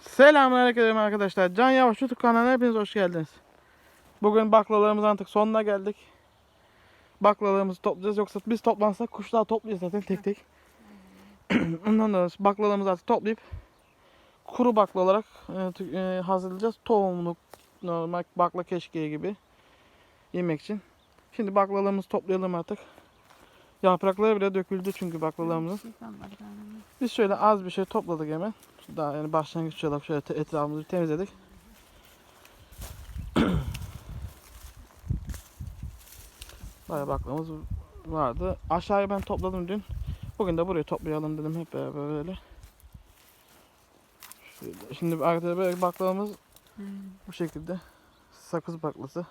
Selamünaleyküm arkadaşlar. Can Yavaş YouTube kanalına hepiniz hoş geldiniz. Bugün baklalarımızın artık sonuna geldik. Baklalarımızı toplayacağız. Yoksa biz toplansak kuşlar toplayacağız zaten tek tek. Ondan da baklalarımızı artık toplayıp kuru bakla olarak e, e, hazırlayacağız. Tohumluk normal bakla keşkeği gibi yemek için. Şimdi baklalarımızı toplayalım artık. Yaprakları bile döküldü çünkü baklalarımızın. Biz şöyle az bir şey topladık hemen. Daha yani başlangıç olarak şöyle etrafımızı temizledik. Bayağı baklamamız vardı. Aşağıya ben topladım dün. Bugün de burayı toplayalım dedim hep beraber böyle. Şöyle. Şimdi arkadaşlar böyle baklavamız bu şekilde. Sakız baklası.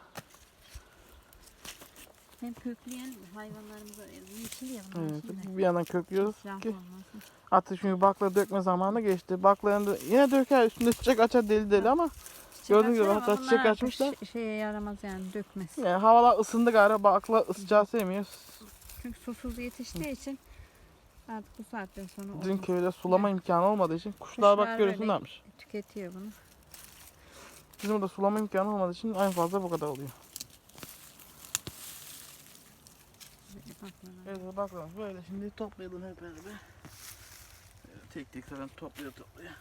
Hem kökleyen hayvanlarımıza yeşil ya bunlar Evet, şimdi. bir yandan köklüyoruz ki olmasın. artık çünkü bakla dökme zamanı geçti. Baklayanın da yine döker üstünde çiçek açar deli deli ama Çiçek Gördüğünüz gibi açar hatta ama çiçek bunlar artık açmışlar. ş- Şeye yaramaz yani dökmez. yani havalar ısındı galiba bakla ısıcağı sevmiyor. Çünkü susuz yetiştiği için artık bu saatten sonra Bizim olmaz. köyde sulama imkanı olmadığı için kuşlar bak görüyorsun böyle- ne yapmış. tüketiyor bunu. Bizim burada sulama imkanı olmadığı için en fazla bu kadar oluyor. Böyle baklava. Evet bakalım böyle şimdi toplayalım hep beraber. Tek tek zaten topluyor topluyor.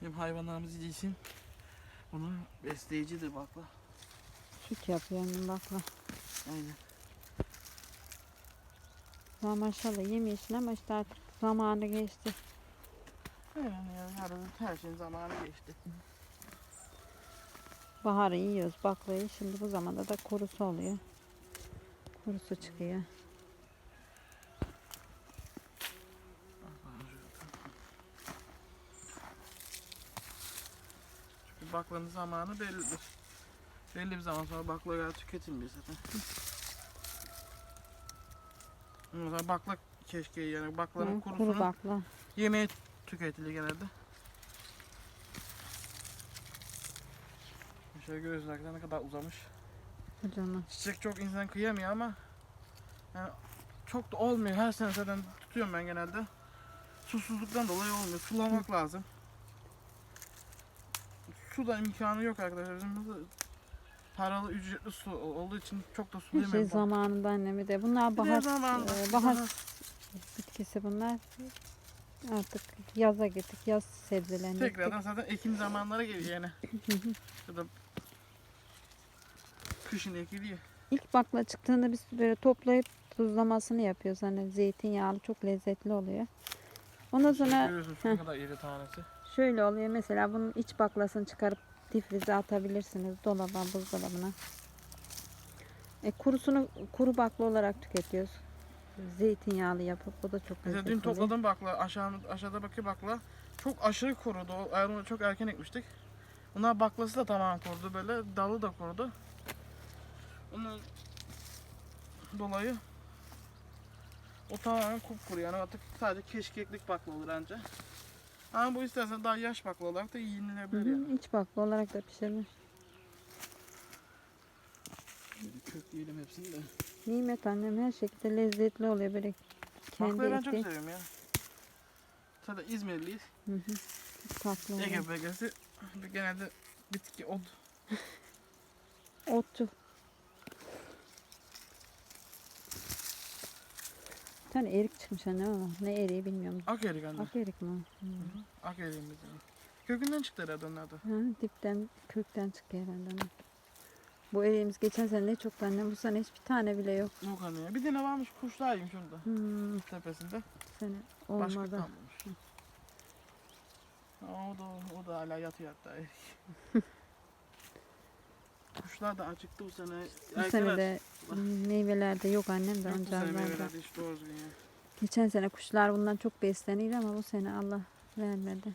Hem hayvanlarımız yiysin. Bunu besleyicidir bakla. Süt yapıyor yani bakla. Aynen. Ya maşallah yemiyorsun ama işte artık zamanı geçti. Yani, yani her, her şeyin zamanı geçti. Baharı yiyoruz baklayı. Şimdi bu zamanda da kurusu oluyor. Kurusu çıkıyor. Çünkü baklanın zamanı bellidir. Belli bir zaman sonra baklagil tüketilmiyor zaten. Mesela bakla keşkeği yani baklanın Hı, Kuru bakla. yemeğe tüketilir genelde. Şöyle görüyorsunuz arkadaşlar ne kadar uzamış. Kocaman. Çiçek çok insan kıyamıyor ama yani çok da olmuyor. Her sene zaten tutuyorum ben genelde. Susuzluktan dolayı olmuyor. Sulamak lazım. Su da imkanı yok arkadaşlar. Bizim burada paralı ücretli su olduğu için çok da Her şey sulayamıyorum. zamanında annemi de. Bunlar bahar, e, bahar bitkisi bunlar. Artık yaza gittik. Yaz sebzelerini Tekrardan zaten ekim zamanları geliyor yani. ya da kışın ekiliyor. İlk bakla çıktığında biz böyle toplayıp tuzlamasını yapıyoruz. Hani zeytinyağlı çok lezzetli oluyor. Ondan sonra heh. kadar iri tanesi. şöyle oluyor. Mesela bunun iç baklasını çıkarıp difrize atabilirsiniz. Dolaba, buzdolabına. E, kurusunu kuru bakla olarak tüketiyoruz. Zeytinyağlı yapıp o da çok Mesela lezzetli dün oluyor. topladım bakla, aşağı, aşağıdaki bakla çok aşırı kurudu. O- onu çok erken ekmiştik. Bunlar baklası da tamamen kurudu böyle, dalı da kurudu. Onun dolayı o tamamen kupkuru yani artık sadece keşkeklik bakla olur anca. Ama bu istersen daha yaş bakla olarak da Hı yiyinilebilir hı, yani. iç bakla olarak da pişirilir. Kökleyelim hepsini de. Nimet annem her şekilde lezzetli oluyor böyle kendi Baklayı ben çok eti. seviyorum ya. Zaten İzmirliyiz. Hı hı. Çok tatlı oluyor. Ege bölgesi genelde bitki ot. Otçu. Tane erik çıkmış annem ama ne eriği bilmiyorum. Ak erik anne. Ak erik mi? o? Hı. Ak eriğimiz yani. Kökünden çıktı herhalde onlar da. Ha, dipten kökten çıkıyor herhalde. annem. Bu eriğimiz geçen sene ne çok annem bu sene hiçbir tane bile yok. Yok anne ya. Bir tane varmış kuşlar yemiş onu da. Hmm, Tepesinde. bu sene Başka olmadı. kalmamış. Ama o da, o da hala yatıyor hatta erik. Kuşlar da acıktı bu sene. Bu Erken sene aç- de meyvelerde yok annem de Yok bu sene ancak meyveler hiç doğru düzgün ya. Geçen sene kuşlar bundan çok besleniyordu ama bu sene Allah vermedi.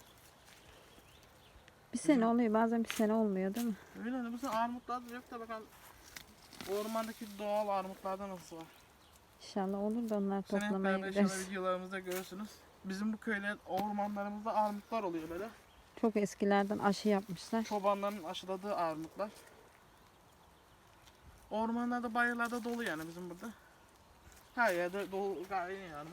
Bir sene oluyor bazen bir sene olmuyor değil mi? Öyle hani bu sene armutlar da yok da bakalım. Ormandaki doğal armutlardan nasıl var? İnşallah olur da onlar Bu sene hep toplamaya beraber inşallah gideriz. videolarımızda görürsünüz. Bizim bu köyler ormanlarımızda armutlar oluyor böyle. Çok eskilerden aşı yapmışlar. Çobanların aşıladığı armutlar. Ormanlarda, bayırlarda dolu yani bizim burada. Her yerde dolu gayet yani.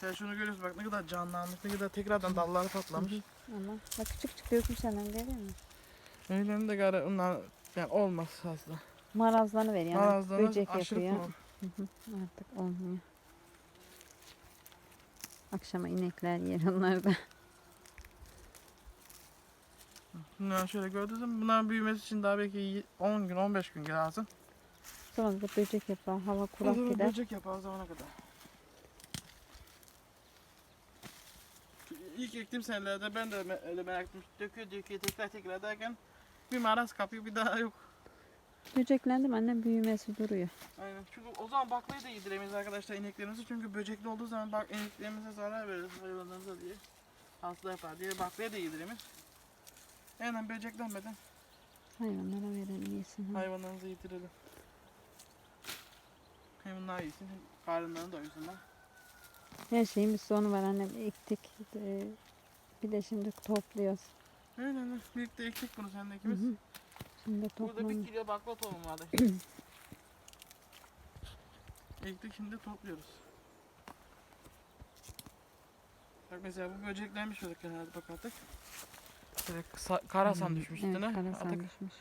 Sen şunu görüyorsun bak ne kadar canlanmış, ne kadar tekrardan dalları patlamış. Ama bak küçük küçük dökmüş hemen görüyor musun? Öylerini de gari onlar yani olmaz aslında. Marazlarını veriyor. Yani Marazları böcek aşırı yapıyor. kullan. Hı hı, Artık olmuyor. Akşama inekler yer onlar da. Bunlar şöyle gördünüz mü? Bunların büyümesi için daha belki 10 gün 15 gün lazım. Sonra da böcek yapar. Hava kurak zaman gider. böcek yapar o zamana kadar. İlk ektiğim senelerde ben de öyle merak ettim. Döküyor döküyor tekrar tekrar derken bir maraz kapıyor bir daha yok. Böceklendim annem büyümesi duruyor. Aynen. Çünkü o zaman baklayı da yediremeyiz arkadaşlar ineklerimizi. Çünkü böcekli olduğu zaman bak ineklerimize zarar verir hayvanlarımıza diye. Hasta yapar diye baklaya da yediremeyiz. Aynen böceklenmeden Hayvanlara verelim yesin. ha. hayvanlarımızı yedirelim. Hem bunlar yesin hem karınlarını doyursunlar. Her şeyin bir sonu var annem. Ektik. Ee, Bir de şimdi topluyoruz. Aynen öyle. Birlikte ektik bunu seninle Hı ikimiz. hı. Şimdi Burada toplam. bir kilo bakla tohumu vardı. Ektik şimdi topluyoruz. Bak mesela bu böceklenmiş böyle kenarda bak artık. Şöyle kısa- karasan düşmüş evet, üstüne. karasan Artık düşmüş.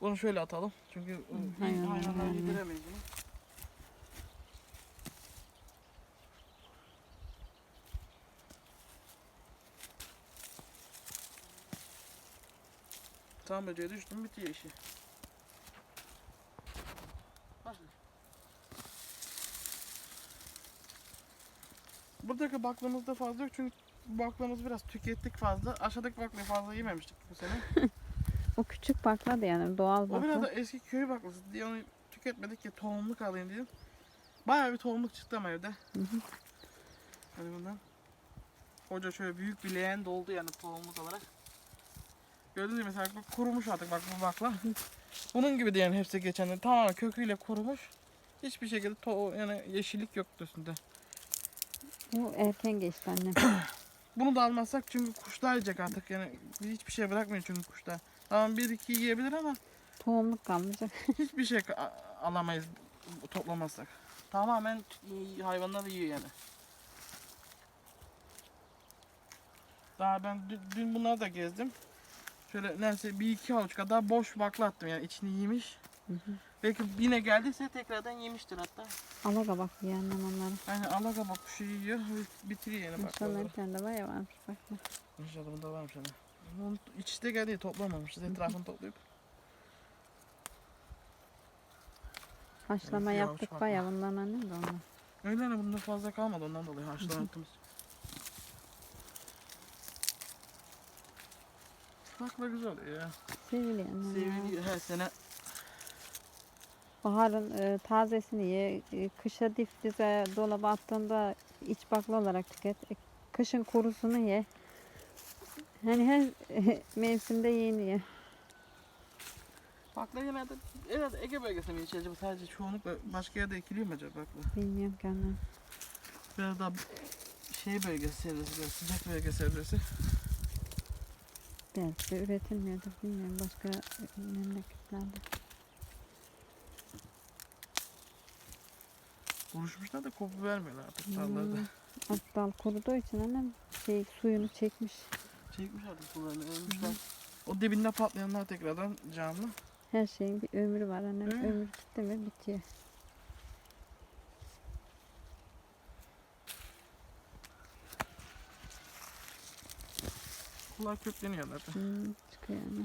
bunu şöyle atalım. Çünkü hayvanlar, yediremeyiz bunu. Tam böceğe düştüm bitiyor işi. Buradaki baklamız da fazla yok çünkü bu baklamızı biraz tükettik fazla. Aşağıdaki baklayı fazla yememiştik bu sene. O küçük bakla da yani doğal O biraz bakla. da eski köy baklası diye onu tüketmedik ya tohumluk alayım dedim. Bayağı bir tohumluk çıktı ama evde. Hı hı. Hani bundan. Hoca şöyle büyük bir leğen doldu yani tohumluk olarak. Gördüğünüz gibi mesela bak kurumuş artık bak bu bakla. Bunun gibi yani hepsi geçen tamamen köküyle kurumuş. Hiçbir şekilde to yani yeşillik yoktu üstünde. Bu erken geçti annem. Bunu da almazsak çünkü kuşlar yiyecek artık yani hiçbir şey bırakmıyor çünkü kuşlar. Tamam bir iki yiyebilir ama Tohumluk kalmayacak. hiçbir şey alamayız toplamazsak. Tamamen t- hayvanlar yiyor yani. Daha ben dün, dün bunları da gezdim. Şöyle neredeyse bir iki avuç kadar boş bakla attım yani içini yemiş. Hı hı. Belki yine geldiyse tekrardan yemiştir hatta. Alaga bak yiyor annem onları. Yani alaga bak kuşu yiyor bitiriyor yani İnşallah baklaları. bir tane de var ya varmış bakma. İnşallah bunda varmış hani. Bunun içi de geldi toplamamışız etrafını toplayıp. Haşlama Evet, yavaş yaptık bakma. baya bundan annem de onlar. Öyle hani bunda fazla kalmadı ondan dolayı haşlama yaptığımız. Bakla güzel ya. Seviliyor annem ya. Her sene. Baharın e, tazesini ye. e, kışa difrize dolaba attığında iç bakla olarak tüket. E, kışın kurusunu ye. Hani her mevsimde yeniyor. Bakla genelde evet Ege bölgesinde mi yetişiyor acaba sadece çoğunlukla başka yerde ekiliyor mu acaba bakla? Bilmiyorum annem. Biraz daha şey bölgesi çevresi, biraz sıcak bölge çevresi. Belki de üretilmiyordur. Bilmiyorum başka memleketlerde. Buruşmuşlar da kopu vermiyorlar artık dallarda. Hmm. Alt dal kuruduğu için annem şey suyunu çekmiş. Çekmiş artık sularını ölmüşler. O dibinde patlayanlar tekrardan canlı. Her şeyin bir ömrü var annem. Evet. Ömür bitti mi bitiyor. Kullar kökleniyorlar da. Hmm, çıkıyor anne.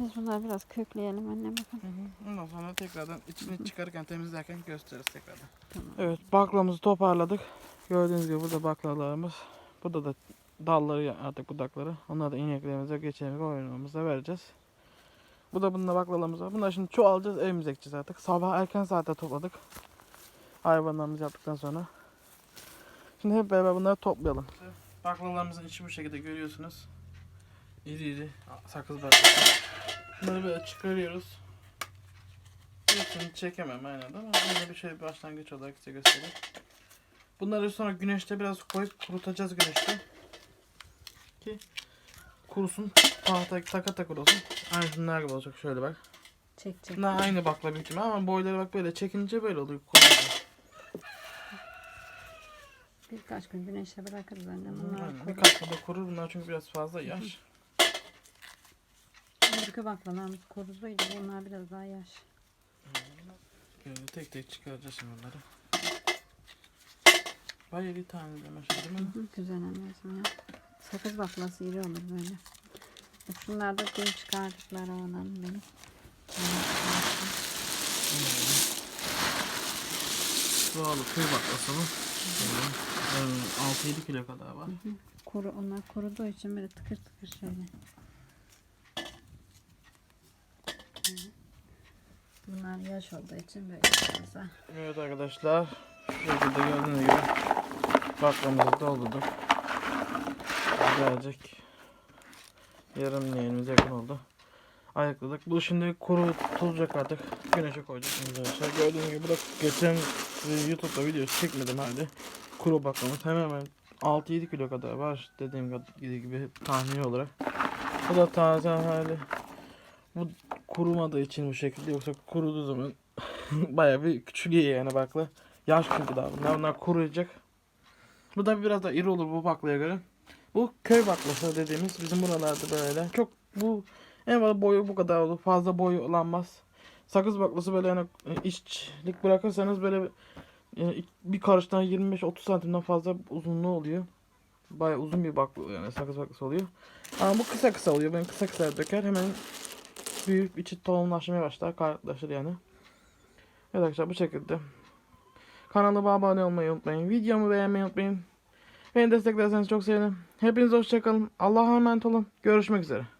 Biz bunları biraz kökleyelim annem bakın. Hı hı. Ondan sonra tekrardan içini çıkarırken temizlerken gösteririz tekrardan. Tamam. Evet baklamızı toparladık. Gördüğünüz gibi burada baklalarımız. Burada da dalları artık budakları. Onları da ineklerimize geçen oyunumuza vereceğiz. Bu da bununla baklalarımız var. Bunları şimdi çoğalacağız evimize gideceğiz artık. Sabah erken saatte topladık. Hayvanlarımızı yaptıktan sonra. Şimdi hep beraber bunları toplayalım. Baklalarımızın içi bu şekilde görüyorsunuz. İri iri sakız baklası. Bunları böyle çıkarıyoruz. Hepsini çekemem aynen ama yine bir şey başlangıç olarak size göstereyim. Bunları sonra güneşte biraz koyup kurutacağız güneşte. Ki kurusun tahta taka taka olsun. Aynı şunlar gibi olacak şöyle bak. Çek çek. Ne aynı bakla büyük ihtimal ama boyları bak böyle çekince böyle oluyor. kolayca. Birkaç gün güneşe bırakırız anne. Bunlar Aynen. kurur. Birkaç da kurur bunlar çünkü biraz fazla yaş. Öbürkü baklalarımız kuruduydu. Bunlar biraz daha yaş. Böyle tek tek çıkaracağız şimdi bunları. Bayağı bir tane de maşallah değil mi? Hı, güzel anneciğim ya. Sakız baklası iri olur böyle. Bak Şunlar da dün çıkardıkları olan benim. Doğalı köy baklası bu. Böyle, 6-7 kilo kadar var. Kuru, onlar kuruduğu için böyle tıkır tıkır şöyle. Hı. Bunlar yaş olduğu için böyle fazla. Evet arkadaşlar. Şu şekilde gördüğünüz gibi baklamızı doldurduk. Gelecek. Yarım yeğenimiz yakın oldu. Ayakladık. Bu şimdi kurutulacak artık. Güneşe koyduk arkadaşlar. Gördüğünüz gibi da geçen YouTube'da video çekmedim halde. Kuru baklamız hemen hemen 6-7 kilo kadar var dediğim gibi tahmini olarak. Bu da taze hali. Bu kurumadığı için bu şekilde yoksa kuruduğu zaman Bayağı bir küçülüyor yani bakla. Yaş çünkü daha bunlar. Bunlar kuruyacak. Bu da biraz da iri olur bu baklaya göre. Bu köy baklası dediğimiz bizim buralarda böyle. Çok bu en fazla boyu bu kadar olur. Fazla boyu olamaz. Sakız baklası böyle yani e, içlik bırakırsanız böyle e, bir karıştan 25-30 santimden fazla uzunluğu oluyor. Bayağı uzun bir bakla yani sakız baklası oluyor. Ama bu kısa kısa oluyor. Ben kısa kısa döker hemen büyük içi tohumlaşmaya başlar. Kaynaklaşır yani. Evet arkadaşlar bu şekilde. Kanalıma abone olmayı unutmayın. Videomu beğenmeyi unutmayın. Beni desteklerseniz çok sevinirim. Hepinize hoşçakalın. Allah'a emanet olun. Görüşmek üzere.